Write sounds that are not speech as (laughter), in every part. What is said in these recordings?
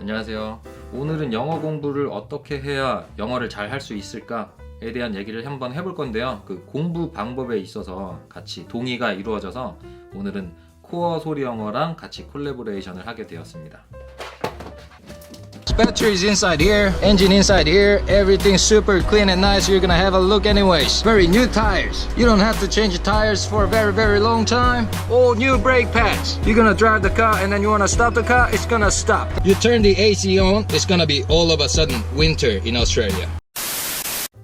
안녕하세요. 오늘은 영어 공부를 어떻게 해야 영어를 잘 할 수 있을까에 대한 얘기를 한번 해볼 건데요. 그 공부 방법에 있어서 같이 동의가 이루어져서 오늘은 코어 소리 영어랑 같이 콜라보레이션을 하게 되었습니다. Batteries inside here, engine inside here, everything super clean and nice. You're gonna have a look anyways. Very new tires. You don't have to change the tires for a very, very long time. All new brake pads. You're gonna drive the car and then you wanna stop the car, it's gonna stop. You turn the AC on, it's gonna be all of a sudden winter in Australia.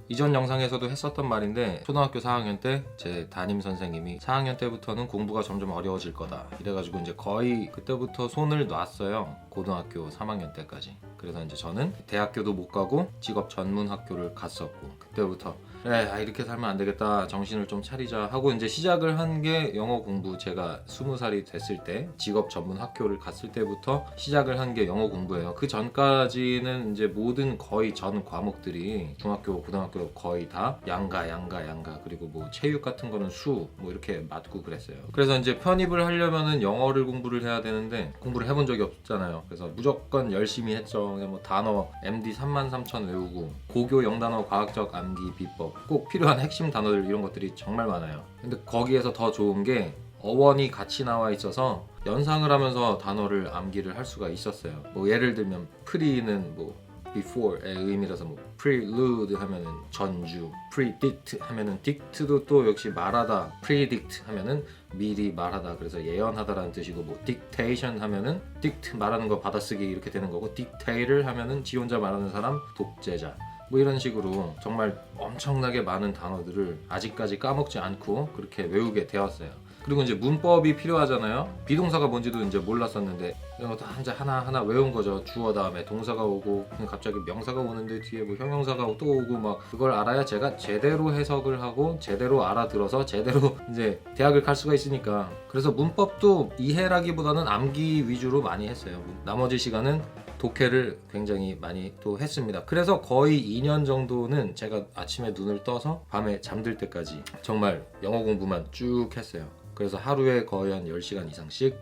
이전 영상에서도 했었던 말인데 초등학교 4학년 때 제 담임 선생님이 4학년 때부터는 공부가 점점 어려워질 거다. 이래가지고 이제 거의 그때부터 손을 놨어요. 고등학교 3학년 때까지. 그래서 이제 저는 대학교도 못 가고 직업 전문 학교를 갔었고 그때부터 그래 아, 이렇게 살면 안 되겠다. 정신을 좀 차리자 하고 이제 시작을 한 게 영어 공부. 제가 20살이 됐을 때 직업 전문 학교를 갔을 때부터 시작을 한 게 영어 공부예요. 그 전까지는 이제 모든 거의 전 과목들이 중학교 고등학교 거의 다 양가 양가 양가 그리고 뭐 체육 같은 거는 수 뭐 이렇게 맞고 그랬어요. 그래서 이제 편입을 하려면은 영어를 공부를 해야 되는데 공부를 해본 적이 없잖아요. 그래서 무조건 열심히 했죠. 뭐 단어 MD 33,000 외우고 고교 영단어 과학적 암기 비법 꼭 필요한 핵심 단어들 이런 것들이 정말 많아요 근데 거기에서 더 좋은 게 어원이 같이 나와 있어서 연상을 하면서 단어를 암기를 할 수가 있었어요. 뭐 예를 들면 pre는 뭐 before의 의미라서 뭐 prelude 하면은 전주, predict 하면은 dict도 또 역시 말하다, predict 하면은 미리 말하다 그래서 예언하다라는 뜻이고 뭐 dictation 하면은 dict 말하는 거 받아쓰기 이렇게 되는 거고 dictator 하면은 지 혼자 말하는 사람 독재자 뭐 이런 식으로 정말 엄청나게 많은 단어들을 아직까지 까먹지 않고 그렇게 외우게 되었어요. 그리고 이제 문법이 필요하잖아요. 비동사가 뭔지도 이제 몰랐었는데 이런 것도 한자 하나 하나 외운 거죠. 주어 다음에 동사가 오고 갑자기 명사가 오는데 뒤에 뭐 형용사가 또 오고 막 그걸 알아야 제가 제대로 해석을 하고 제대로 알아들어서 제대로 (laughs) 이제 대학을 갈 수가 있으니까 그래서 문법도 이해라기보다는 암기 위주로 많이 했어요. 나머지 시간은 독해를 굉장히 많이 또 했습니다. 그래서 거의 2년 정도는 제가 아침에 눈을 떠서 밤에 잠들 때까지 정말 영어 공부만 쭉 했어요. 그래서 하루에 거의 한 10시간 이상씩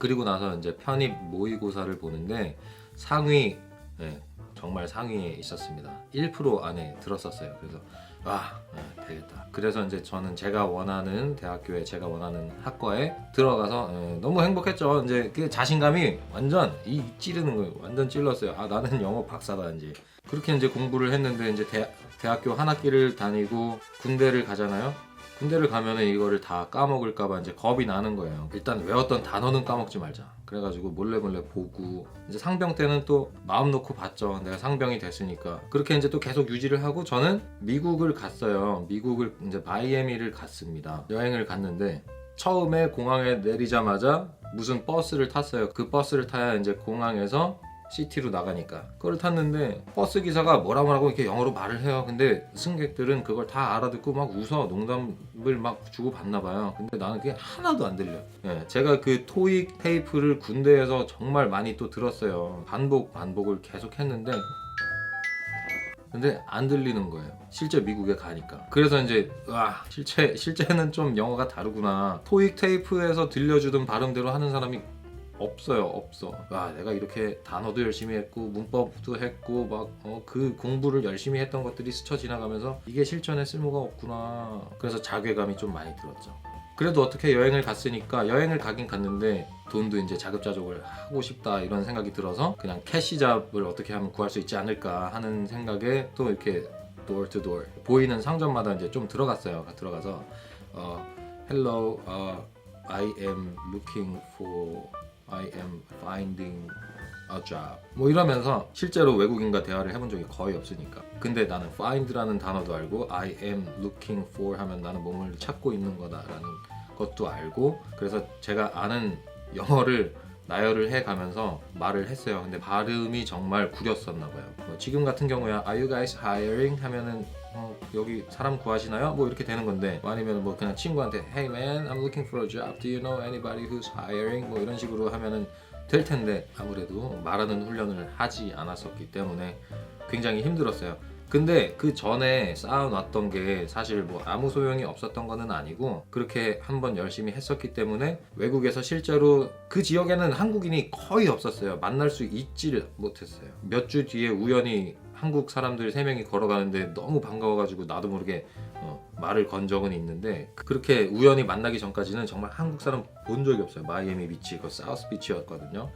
그리고 나서 이제 편입 모의고사를 보는데 상위 네, 정말 상위에 있었습니다. 1% 안에 들었었어요. 그래서 와 네, 되겠다. 그래서 이제 저는 제가 원하는 대학교에 제가 원하는 학과에 들어가서 네, 너무 행복했죠. 이제 그 자신감이 완전 이 찌르는 거예요. 완전 찔렀어요. 아 나는 영어 박사다 이제. 그렇게 이제 공부를 했는데 이제 대, 대학교 한 학기를 다니고 군대를 가잖아요. 군대를 가면은 이거를 다 까먹을까봐 이제 겁이 나는 거예요. 일단 외웠던 단어는 까먹지 말자. 그래가지고 몰래 몰래 보고 이제 상병 때는 또 마음 놓고 봤죠. 내가 상병이 됐으니까 그렇게 이제 또 계속 유지를 하고 저는 미국을 갔어요. 미국을 이제 마이애미를 갔습니다. 여행을 갔는데 처음에 공항에 내리자마자 무슨 버스를 탔어요. 그 버스를 타야 이제 공항에서 시티로 나가니까 그걸 탔는데 버스 기사가 뭐라 뭐라고 이렇게 영어로 말을 해요 근데 승객들은 그걸 다 알아듣고 막 웃어 농담을 막 주고 받나 봐요 근데 나는 그게 하나도 안 들려 예, 제가 그 토익 테이프를 군대에서 정말 많이 또 들었어요 반복 반복을 계속 했는데 근데 안 들리는 거예요. 실제 미국에 가니까. 그래서 이제 와 실제 실제는 좀 영어가 다르구나. 토익 테이프에서 들려주던 발음대로 하는 사람이 없어요, 없어. 와 내가 이렇게 단어도 열심히 했고 문법도 했고 막그 공부를 열심히 했던 것들이 스쳐 지나가면서 이게 실전에 쓸모가 없구나. 그래서 자괴감이 좀 많이 들었죠. 그래도 어떻게 여행을 갔으니까 여행을 가긴 갔는데 돈도 이제 자급자족을 하고 싶다 이런 생각이 들어서 그냥 캐시잡을 어떻게 하면 구할 수 있지 않을까 하는 생각에 또 이렇게 door to door 보이는 상점마다 이제 좀 들어갔어요. 들어가서 어, hello, uh, I am looking for, I am finding a job. 뭐 이러면서 실제로 외국인과 대화를 해본 적이 거의 없으니까. 근데 나는 find라는 단어도 알고 I am looking for 하면 나는 몸을 찾고 있는 거다라는 것도 알고 그래서 제가 아는 영어를 나열을 해 가면서 말을 했어요. 근데 발음이 정말 구렸었나 봐요. 뭐 지금 같은 경우야 Are you guys hiring 하면은 어, 여기 사람 구하시나요? 뭐 이렇게 되는 건데 뭐 아니면 뭐 그냥 친구한테 Hey man, I'm looking for a job. Do you know anybody who's hiring? 뭐 이런 식으로 하면은 될 텐데 아무래도 말하는 훈련을 하지 않았었기 때문에 굉장히 힘들었어요. 근데 그 전에 쌓아놨던 게 사실 뭐 아무 소용이 없었던 거는 아니고 그렇게 한번 열심히 했었기 때문에 외국에서 실제로 그 지역에는 한국인이 거의 없었어요. 만날 수 있지를 못했어요. 몇 주 뒤에 우연히 한국 사람들 세 명이 걸어가는데 너무 반가워가지고 나도 모르게 어, 말을 건 적은 있는데 그렇게 우연히 만나기 전까지는 정말 한국 사람 본 적이 없어요. 마이애미 비치, 그 사우스 비치였거든요.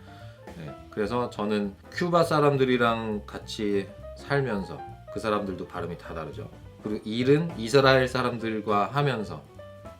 네, 그래서 저는 큐바 사람들이랑 같이 살면서 그 사람들도 발음이 다 다르죠. 그리고 일은 이스라엘 사람들과 하면서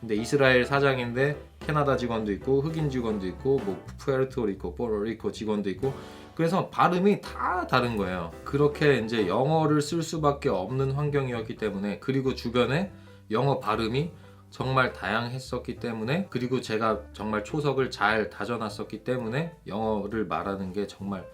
근데 이스라엘 사장인데 캐나다 직원도 있고 흑인 직원도 있고 뭐 푸에르토리코, 포로리코 직원도 있고 그래서 발음이 다 다른 거예요. 그렇게 이제 영어를 쓸 수밖에 없는 환경이었기 때문에 그리고 주변에 영어 발음이 정말 다양했었기 때문에 그리고 제가 정말 초석을 잘 다져놨었기 때문에 영어를 말하는 게 정말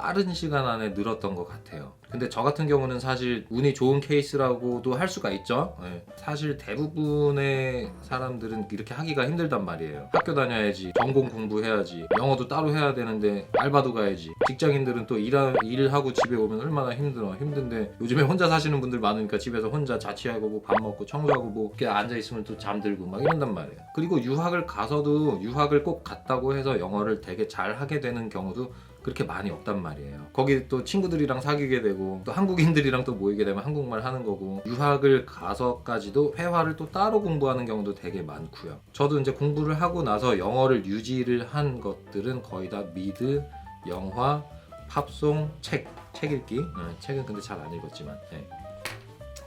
빠른 시간 안에 늘었던 것 같아요. 근데 저 같은 경우는 사실 운이 좋은 케이스라고도 할 수가 있죠. 예. 사실 대부분의 사람들은 이렇게 하기가 힘들단 말이에요. 학교 다녀야지, 전공 공부해야지, 영어도 따로 해야 되는데 알바도 가야지. 직장인들은 또 일하, 일을 하고 집에 오면 얼마나 힘들어. 힘든데 요즘에 혼자 사시는 분들 많으니까 집에서 혼자 자취하고 뭐 밥 먹고 청소하고 뭐 이렇게 앉아 있으면 또 잠들고 막 이런단 말이에요. 그리고 유학을 가서도 유학을 꼭 갔다고 해서 영어를 되게 잘 하게 되는 경우도 그렇게 많이 없단 말이에요. 거기 또 친구들이랑 사귀게 되고 또 한국인들이랑 또 모이게 되면 한국말 하는 거고 유학을 가서까지도 회화를 또 따로 공부하는 경우도 되게 많고요. 저도 이제 공부를 하고 나서 영어를 유지를 한 것들은 거의 다 미드, 영화, 팝송, 책, 책 읽기. 어, 책은 근데 잘 안 읽었지만. 네.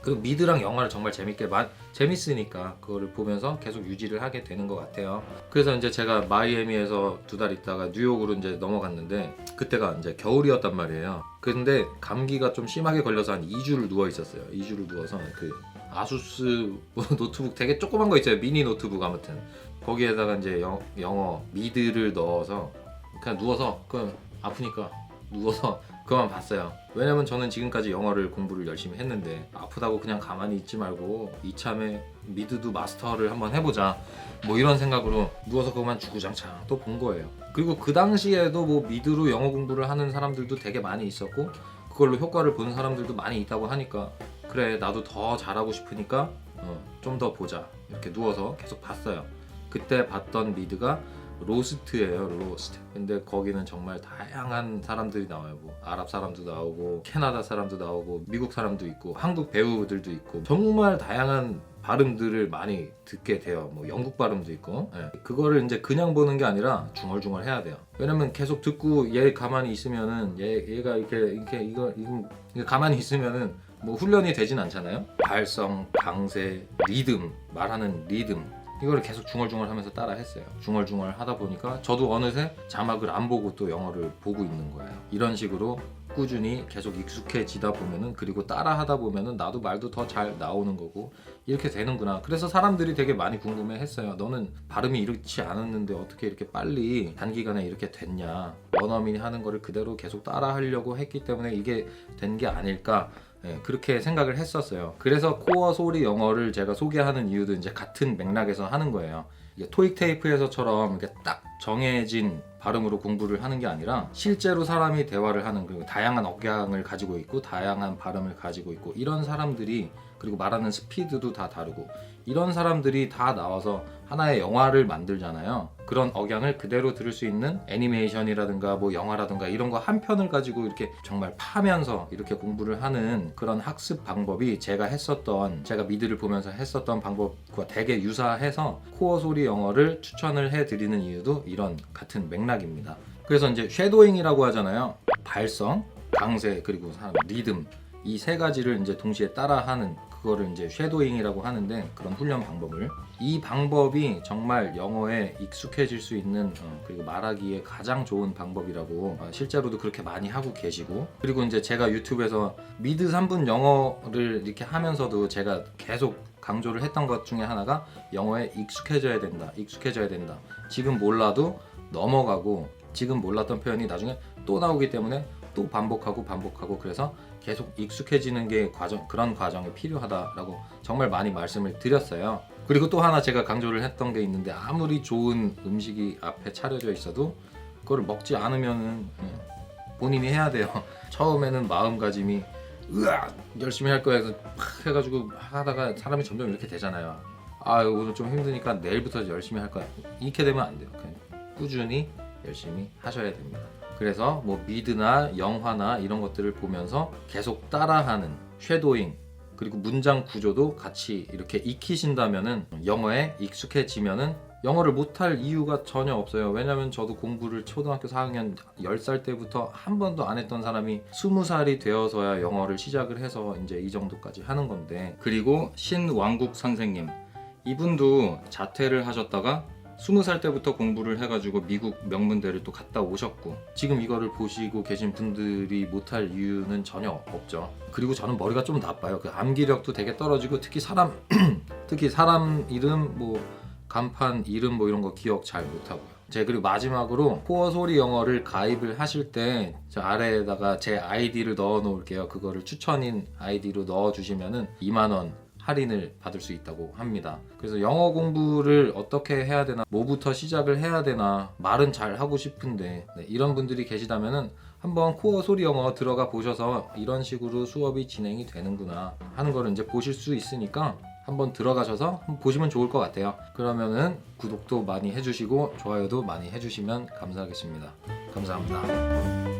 그리고 미드랑 영화를 정말 재밌게 만 재밌으니까 그거를 보면서 계속 유지를 하게 되는 것 같아요. 그래서 이제 제가 마이애미에서 두 달 있다가 뉴욕으로 이제 넘어갔는데 그때가 이제 겨울이었단 말이에요. 근데 감기가 좀 심하게 걸려서 한 2주를 누워 있었어요. 2주를 누워서 그 아수스 (laughs) 노트북 되게 조그만 거 있어요. 미니 노트북 아무튼 거기에다가 이제 영, 영어 미드를 넣어서 그냥 누워서 그 아프니까 누워서 그만 봤어요. 왜냐면 저는 지금까지 영어를 공부를 열심히 했는데 아프다고 그냥 가만히 있지 말고 이참에 미드도 마스터를 한번 해보자. 뭐 이런 생각으로 누워서 그만 주구장창 또 본 거예요. 그리고 그 당시에도 뭐 미드로 영어 공부를 하는 사람들도 되게 많이 있었고 그걸로 효과를 보는 사람들도 많이 있다고 하니까 그래 나도 더 잘하고 싶으니까 어, 좀 더 보자 이렇게 누워서 계속 봤어요. 그때 봤던 미드가 로스트예요 로스트. 근데 거기는 정말 다양한 사람들이 나와요. 뭐 아랍 사람도 나오고 캐나다 사람도 나오고 미국 사람도 있고 한국 배우들도 있고. 정말 다양한 발음들을 많이 듣게 돼요. 뭐 영국 발음도 있고. 예. 그거를 이제 그냥 보는 게 아니라 중얼중얼 해야 돼요. 왜냐면 계속 듣고 얘 가만히 있으면은 얘, 얘가 이렇게 이렇게 이거 이거 가만히 있으면은 뭐 훈련이 되진 않잖아요. 발성 강세 리듬 말하는 리듬 이거를 계속 중얼중얼 하면서 따라 했어요. 중얼중얼 하다 보니까 저도 어느새 자막을 안 보고 또 영어를 보고 있는 거예요. 이런 식으로 꾸준히 계속 익숙해지다 보면은 그리고 따라 하다 보면은 나도 말도 더 잘 나오는 거고 이렇게 되는구나. 그래서 사람들이 되게 많이 궁금해 했어요. 너는 발음이 이렇지 않았는데 어떻게 이렇게 빨리 단기간에 이렇게 됐냐. 원어민이 하는 거를 그대로 계속 따라 하려고 했기 때문에 이게 된 게 아닐까. 예, 그렇게 생각을 했었어요. 그래서 코어 소리 영어를 제가 소개하는 이유도 이제 같은 맥락에서 하는 거예요. 토익 테이프에서처럼 이렇게 딱 정해진 발음으로 공부를 하는 게 아니라 실제로 사람이 대화를 하는 그리고 다양한 억양을 가지고 있고 다양한 발음을 가지고 있고 이런 사람들이 그리고 말하는 스피드도 다 다르고 이런 사람들이 다 나와서 하나의 영화를 만들잖아요. 그런 억양을 그대로 들을 수 있는 애니메이션이라든가 뭐 영화라든가 이런 거 한 편을 가지고 이렇게 정말 파면서 이렇게 공부를 하는 그런 학습 방법이 제가 했었던 제가 미드를 보면서 했었던 방법과 되게 유사해서 코어 소리 영어를 추천을 해 드리는 이유도 이런 같은 맥락입니다. 그래서 이제 쉐도잉이라고 하잖아요. 발성, 강세 그리고 리듬 이 세 가지를 이제 동시에 따라하는 그거를 이제 쉐도잉이라고 하는데 그런 훈련 방법을. 이 방법이 정말 영어에 익숙해질 수 있는 어, 그리고 말하기에 가장 좋은 방법이라고 어, 실제로도 그렇게 많이 하고 계시고. 그리고 이제 제가 유튜브에서 미드 3분 영어를 이렇게 하면서도 제가 계속 강조를 했던 것 중에 하나가 영어에 익숙해져야 된다 익숙해져야 된다. 지금 몰라도 넘어가고 지금 몰랐던 표현이 나중에 또 나오기 때문에 또 반복하고 반복하고 그래서 계속 익숙해지는 게 과정 그런 과정이 필요하다라고 정말 많이 말씀을 드렸어요. 그리고 또 하나 제가 강조를 했던 게 있는데 아무리 좋은 음식이 앞에 차려져 있어도 그걸 먹지 않으면은 음, 본인이 해야 돼요. (laughs) 처음에는 마음가짐이 으악 열심히 할 거야 해서 팍 해가지고 하다가 사람이 점점 이렇게 되잖아요. 아 오늘 좀 힘드니까 내일부터 열심히 할 거야. 이렇게 되면 안 돼요. 그냥 꾸준히 열심히 하셔야 됩니다. 그래서 뭐 미드나 영화나 이런 것들을 보면서 계속 따라하는 쉐도잉 그리고 문장 구조도 같이 이렇게 익히신다면은 영어에 익숙해지면은 영어를 못할 이유가 전혀 없어요. 왜냐면 저도 공부를 초등학교 4학년 10살 때부터 한 번도 안 했던 사람이 20살이 되어서야 영어를 시작을 해서 이제 이 정도까지 하는 건데 그리고 신왕국 선생님 이분도 자퇴를 하셨다가 20살 때부터 공부를 해가지고 미국 명문대를 또 갔다 오셨고 지금 이거를 보시고 계신 분들이 못할 이유는 전혀 없죠. 그리고 저는 머리가 좀 나빠요. 그 암기력도 되게 떨어지고 특히 사람 (clears throat) 특히 사람 이름 뭐 간판 이름 뭐 이런 거 기억 잘 못하고요. 제 그리고 마지막으로 코어 소리 영어를 가입을 하실 때 저 아래에다가 제 아이디를 넣어 놓을게요. 그거를 추천인 아이디로 넣어 주시면은 2만 원 할인을 받을 수 있다고 합니다. 그래서 영어 공부를 어떻게 해야 되나, 뭐부터 시작을 해야 되나, 말은 잘 하고 싶은데 네, 이런 분들이 계시다면은 한번 코어 소리 영어 들어가 보셔서 이런 식으로 수업이 진행이 되는구나 하는 거를 이제 보실 수 있으니까 한번 들어가셔서 한번 보시면 좋을 것 같아요. 그러면은 구독도 많이 해주시고 좋아요도 많이 해주시면 감사하겠습니다. 감사합니다.